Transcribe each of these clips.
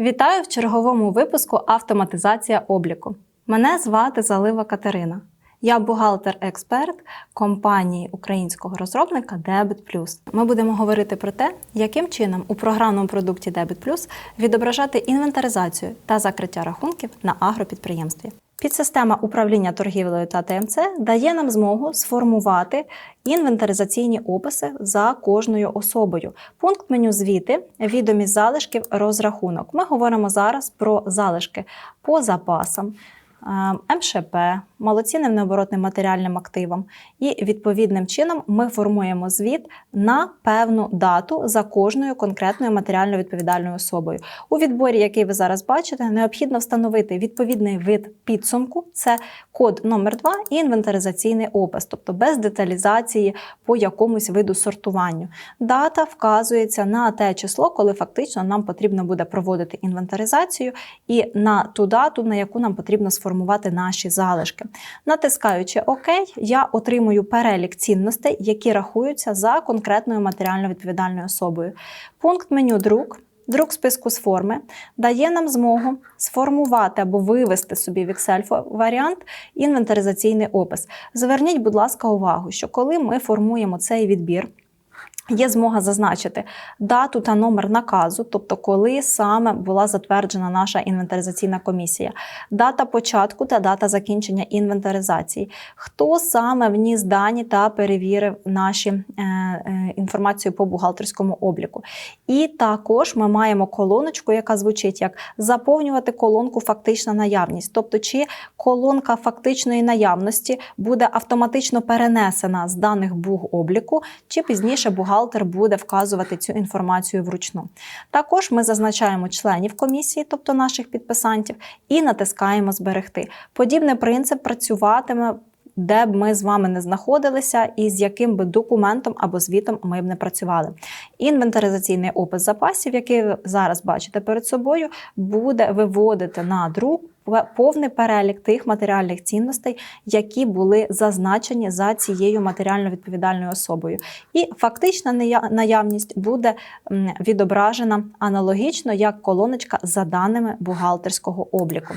Вітаю в черговому випуску Автоматизація обліку. Мене звати Залива Катерина. Я бухгалтер-експерт компанії українського розробника Debit Ми будемо говорити про те, яким чином у програмному продукті Debit відображати інвентаризацію та закриття рахунків на агропідприємстві. Підсистема управління торгівлею та ТМЦ дає нам змогу сформувати інвентаризаційні описи за кожною особою. Пункт меню звіти, відомість залишків, розрахунок. Ми говоримо зараз про залишки по запасам. МШП, малоцінним необоротним матеріальним активам, і відповідним чином ми формуємо звіт на певну дату за кожною конкретною матеріально відповідальною особою. У відборі, який ви зараз бачите, необхідно встановити відповідний вид підсумку, це код номер 2 і інвентаризаційний опис, тобто без деталізації по якомусь виду сортуванню. Дата вказується на те число, коли фактично нам потрібно буде проводити інвентаризацію, і на ту дату, на яку нам потрібно сформувати формувати наші залишки. Натискаючи ОК, я отримую перелік цінностей, які рахуються за конкретною матеріально відповідальною особою. Пункт меню друк. Друк списку з форми дає нам змогу сформувати або вивести собі в Excel варіант інвентаризаційний опис. Зверніть, будь ласка, увагу, що коли ми формуємо цей відбір, Є змога зазначити дату та номер наказу, тобто коли саме була затверджена наша інвентаризаційна комісія, дата початку та дата закінчення інвентаризації, хто саме вніс дані та перевірив наші е, е, інформацію по бухгалтерському обліку. І також ми маємо колоночку, яка звучить як заповнювати колонку фактична наявність, тобто чи колонка фактичної наявності буде автоматично перенесена з даних бухобліку, чи пізніше бухгалтер бухгалтер буде вказувати цю інформацію вручну. Також ми зазначаємо членів комісії, тобто наших підписантів, і натискаємо Зберегти. Подібний принцип працюватиме. Де б ми з вами не знаходилися, і з яким би документом або звітом ми б не працювали. Інвентаризаційний опис запасів, який ви зараз бачите перед собою, буде виводити на друк повний перелік тих матеріальних цінностей, які були зазначені за цією матеріально відповідальною особою. І фактична наявність буде відображена аналогічно як колоночка за даними бухгалтерського обліку.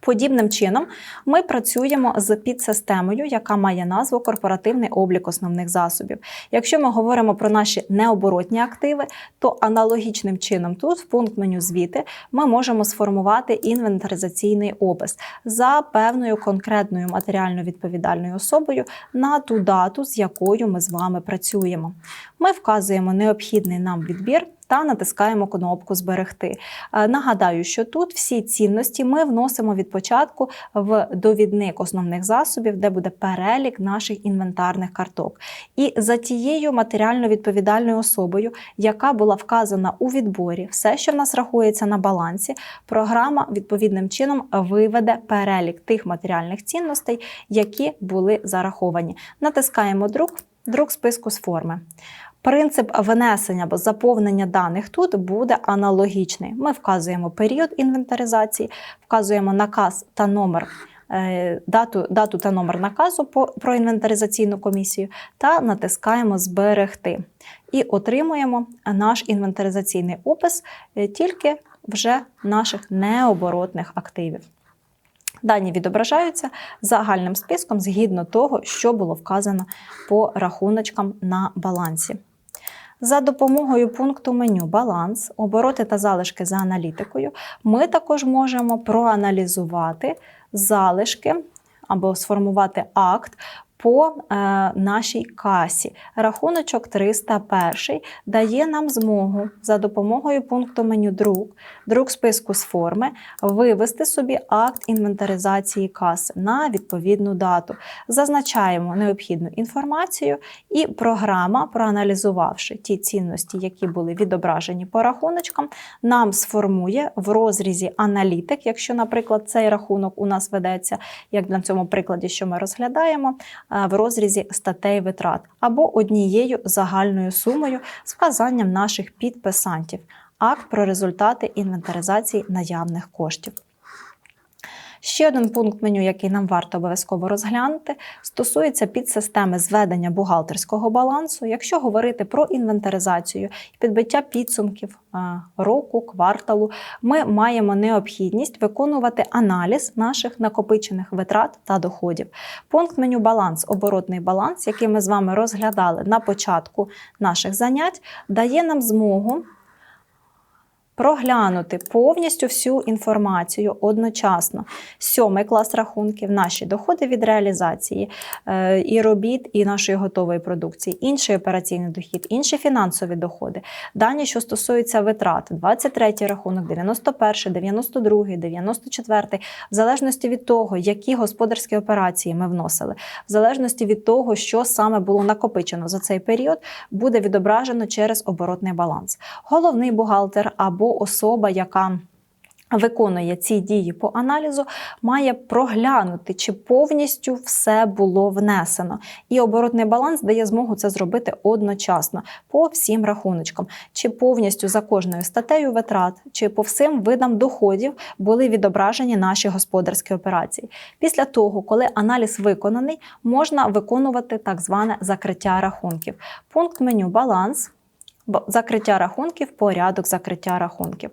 Подібним чином ми працюємо з підсистемою, яка має назву корпоративний облік основних засобів. Якщо ми говоримо про наші необоротні активи, то аналогічним чином тут, в пункт меню звіти, ми можемо сформувати інвентаризаційний опис за певною конкретною матеріально відповідальною особою на ту дату, з якою ми з вами працюємо. Ми вказуємо необхідний нам відбір та натискаємо кнопку Зберегти. Е, нагадаю, що тут всі цінності ми вносимо від початку в довідник основних засобів, де буде перелік наших інвентарних карток. І за тією матеріально відповідальною особою, яка була вказана у відборі, все, що в нас рахується на балансі, програма відповідним чином виведе перелік тих матеріальних цінностей, які були зараховані. Натискаємо друк, друк списку з форми. Принцип внесення або заповнення даних тут буде аналогічний. Ми вказуємо період інвентаризації, вказуємо наказ та номер. Е, дату дату та номер наказу про інвентаризаційну комісію та натискаємо Зберегти. І отримуємо наш інвентаризаційний опис е, тільки вже наших необоротних активів. Дані відображаються загальним списком згідно того, що було вказано по рахуночкам на балансі. За допомогою пункту меню Баланс, обороти та залишки за аналітикою, ми також можемо проаналізувати залишки або сформувати акт по е, нашій касі. Рахуночок 301 дає нам змогу за допомогою пункту меню друк, друк списку з форми, вивести собі акт інвентаризації каси на відповідну дату. Зазначаємо необхідну інформацію, і програма, проаналізувавши ті цінності, які були відображені по рахуночкам, нам сформує в розрізі аналітик, якщо, наприклад, цей рахунок у нас ведеться, як на цьому прикладі, що ми розглядаємо. Е, в розрізі статей витрат або однією загальною сумою з вказанням наших підписантів, акт про результати інвентаризації наявних коштів. Ще один пункт меню, який нам варто обов'язково розглянути, стосується підсистеми зведення бухгалтерського балансу. Якщо говорити про інвентаризацію і підбиття підсумків е, року, кварталу, ми маємо необхідність виконувати аналіз наших накопичених витрат та доходів. Пункт меню баланс, оборотний баланс, який ми з вами розглядали на початку наших занять, дає нам змогу проглянути повністю всю інформацію одночасно. Сьомий клас рахунків, наші доходи від реалізації е, і робіт, і нашої готової продукції, інший операційний дохід, інші фінансові доходи, дані, що стосуються витрат, 23 рахунок, 91, 92, 94, в залежності від того, які господарські операції ми вносили, в залежності від того, що саме було накопичено за цей період, буде відображено через оборотний баланс. Головний бухгалтер або особа, яка Виконує ці дії по аналізу, має проглянути, чи повністю все було внесено. І оборотний баланс дає змогу це зробити одночасно по всім рахуночкам, чи повністю за кожною статтею витрат, чи по всім видам доходів були відображені наші господарські операції. Після того, коли аналіз виконаний, можна виконувати так зване закриття рахунків. Пункт меню баланс, закриття рахунків, порядок закриття рахунків.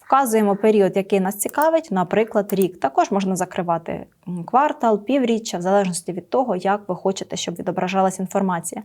Вказуємо період, який нас цікавить, наприклад, рік. Також можна закривати квартал, півріччя, в залежності від того, як ви хочете, щоб відображалась інформація.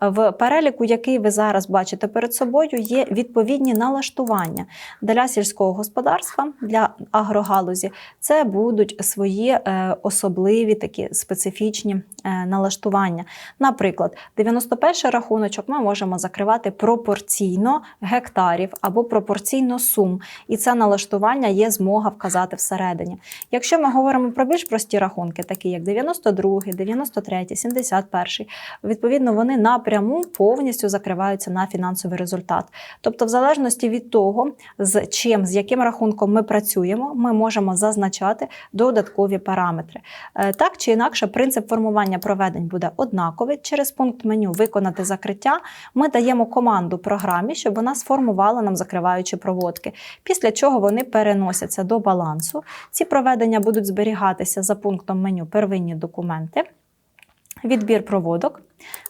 В переліку, який ви зараз бачите перед собою, є відповідні налаштування для сільського господарства, для агрогалузі. Це будуть свої е, особливі такі специфічні е, налаштування. Наприклад, 91 рахуночок ми можемо закривати пропорційно гектарів або пропорційно сум. І це налаштування є змога вказати всередині. Якщо ми говоримо про більш прості рахунки, такі як 92, 93, 71, відповідно, вони напряму повністю закриваються на фінансовий результат. Тобто, в залежності від того, з чим, з яким рахунком ми працюємо, ми можемо зазначати додаткові параметри. Е, Так чи інакше, принцип формування проведень буде однаковий. Через пункт меню Виконати закриття ми даємо команду програмі, щоб вона сформувала нам закриваючі проводки. Після чого вони переносяться до балансу. Ці проведення будуть зберігатися за пунктом меню Первинні документи. Відбір проводок,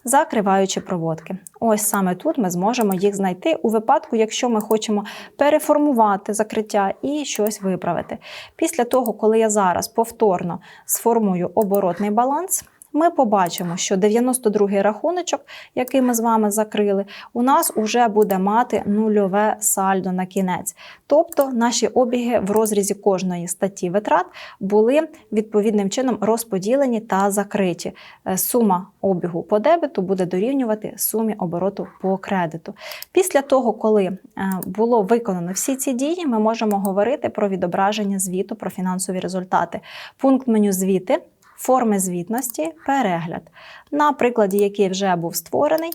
закриваючі проводки. Ось саме тут ми зможемо їх знайти у випадку, якщо ми хочемо переформувати закриття і щось виправити. Після того, коли я зараз повторно сформую оборотний баланс, ми побачимо, що 92-й рахуночок, який ми з вами закрили, у нас уже буде мати нульове сальдо на кінець. Тобто наші обіги в розрізі кожної статті витрат були відповідним чином розподілені та закриті. Е, Сума обігу по дебету буде дорівнювати сумі обороту по кредиту. Після того, коли е, було виконано всі ці дії, ми можемо говорити про відображення звіту про фінансові результати. Пункт меню звіти. Форми звітності, перегляд. На прикладі, який вже був створений,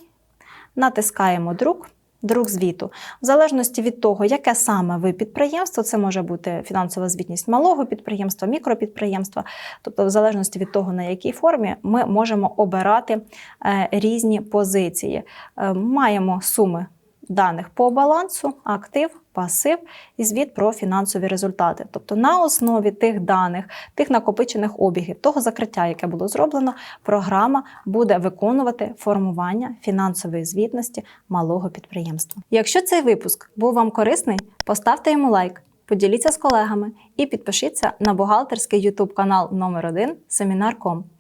натискаємо друк. Друк звіту. В залежності від того, яке саме ви підприємство, це може бути фінансова звітність малого підприємства, мікропідприємства. Тобто, в залежності від того, на якій формі, ми можемо обирати е, різні позиції. Е, Маємо суми даних по балансу, актив, пасив і звіт про фінансові результати. Тобто на основі тих даних, тих накопичених обігів, того закриття, яке було зроблено, програма буде виконувати формування фінансової звітності малого підприємства. Якщо цей випуск був вам корисний, поставте йому лайк. Поділіться з колегами і підпишіться на бухгалтерський YouTube канал номер 1 Семінар.ком,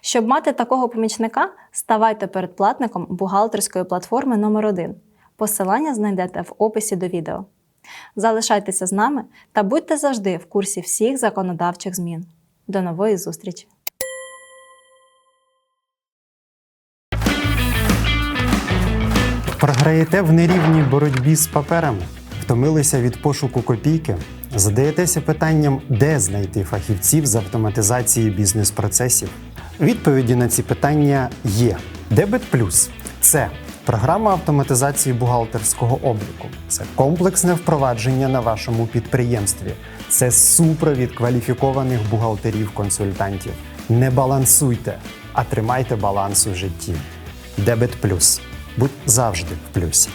Щоб мати такого помічника, ставайте передплатником бухгалтерської платформи номер 1 Посилання знайдете в описі до відео. Залишайтеся з нами та будьте завжди в курсі всіх законодавчих змін. До нової зустрічі! Програєте в нерівній боротьбі з паперами, втомилися від пошуку копійки, Задаєтеся питанням, де знайти фахівців з автоматизації бізнес-процесів? Відповіді на ці питання є. Дебет Плюс це програма автоматизації бухгалтерського обліку, це комплексне впровадження на вашому підприємстві, це супровід кваліфікованих бухгалтерів-консультантів. Не балансуйте, а тримайте баланс у житті. Дебет Плюс. Будь завжди в плюсі.